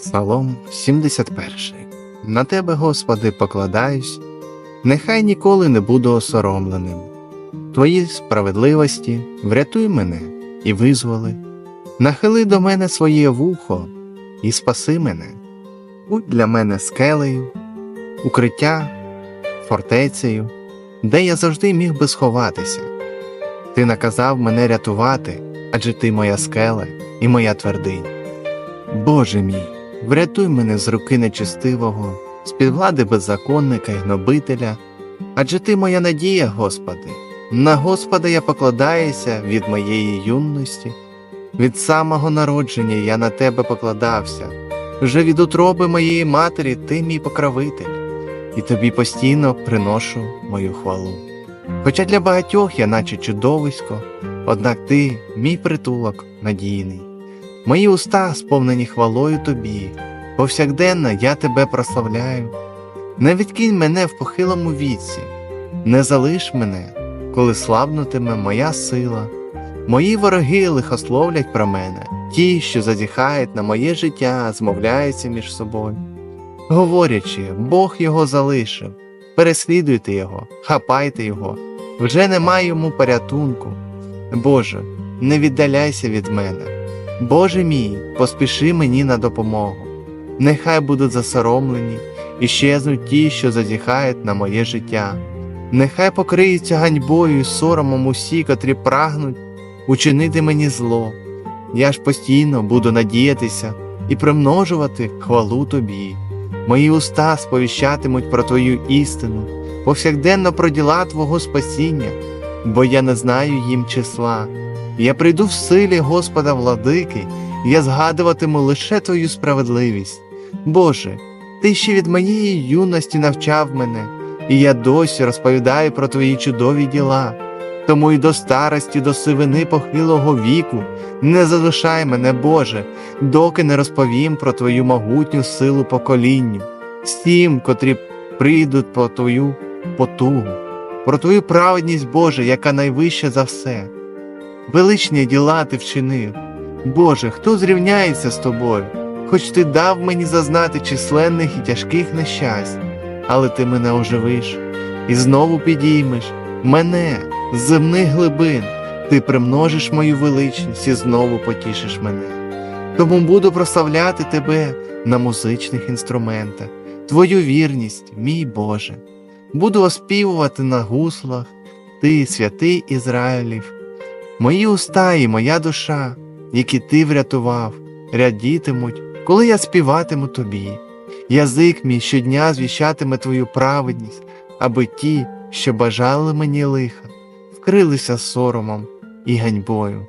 Псалом 71. На тебе, Господи, покладаюсь, нехай ніколи не буду осоромленим. Твої справедливості врятуй мене і визволи, нахили до мене своє вухо і спаси мене, будь для мене скелею, укриття, фортецею, де я завжди міг би сховатися. Ти наказав мене рятувати, адже ти моя скела і моя твердиня. Боже мій, врятуй мене з руки нечистивого, з під влади беззаконника й гнобителя, адже ти моя надія, Господи, на Господа я покладаюся від моєї юності, від самого народження я на тебе покладався, вже від утроби моєї матері ти мій покровитель, і тобі постійно приношу мою хвалу. Хоча для багатьох я наче чудовисько, однак ти мій притулок надійний. Мої уста сповнені хвалою тобі, повсякденно я тебе прославляю. Не відкинь мене в похилому віці, не залиш мене, коли слабнутиме моя сила. Мої вороги лихословлять про мене, ті, що зазіхають на моє життя, змовляються між собою. Говорячи, Бог його залишив, переслідуйте його, хапайте його, вже немає йому порятунку. Боже, не віддаляйся від мене. Боже мій, поспіши мені на допомогу. Нехай будуть засоромлені і щезнуть ті, що зазіхають на моє життя. Нехай покриються ганьбою і соромом усі, котрі прагнуть учинити мені зло. Я ж постійно буду надіятися і примножувати хвалу тобі. Мої уста сповіщатимуть про твою істину, повсякденно про діла Твого спасіння, бо я не знаю їм числа. Я прийду в силі Господа владики, я згадуватиму лише Твою справедливість. Боже, Ти ще від моєї юності навчав мене, і я досі розповідаю про Твої чудові діла. Тому й до старості, до сивини похилого віку не залишай мене, Боже, доки не розповім про Твою могутню силу поколінню, всім, котрі прийдуть по Твою потугу, про Твою праведність, Боже, яка найвища за все. Величні діла ти вчинив. Боже, хто зрівняється з тобою? Хоч ти дав мені зазнати численних і тяжких нещасть, але ти мене оживиш і знову підіймеш мене з земних глибин, ти примножиш мою величність і знову потішиш мене. Тому буду прославляти тебе на музичних інструментах, твою вірність, мій Боже. Буду оспівувати на гуслах, ти, святий Ізраїлів. Мої уста і моя душа, які ти врятував, рядітимуть, коли я співатиму тобі. Язик мій щодня звіщатиме твою праведність, аби ті, що бажали мені лиха, вкрилися соромом і ганьбою.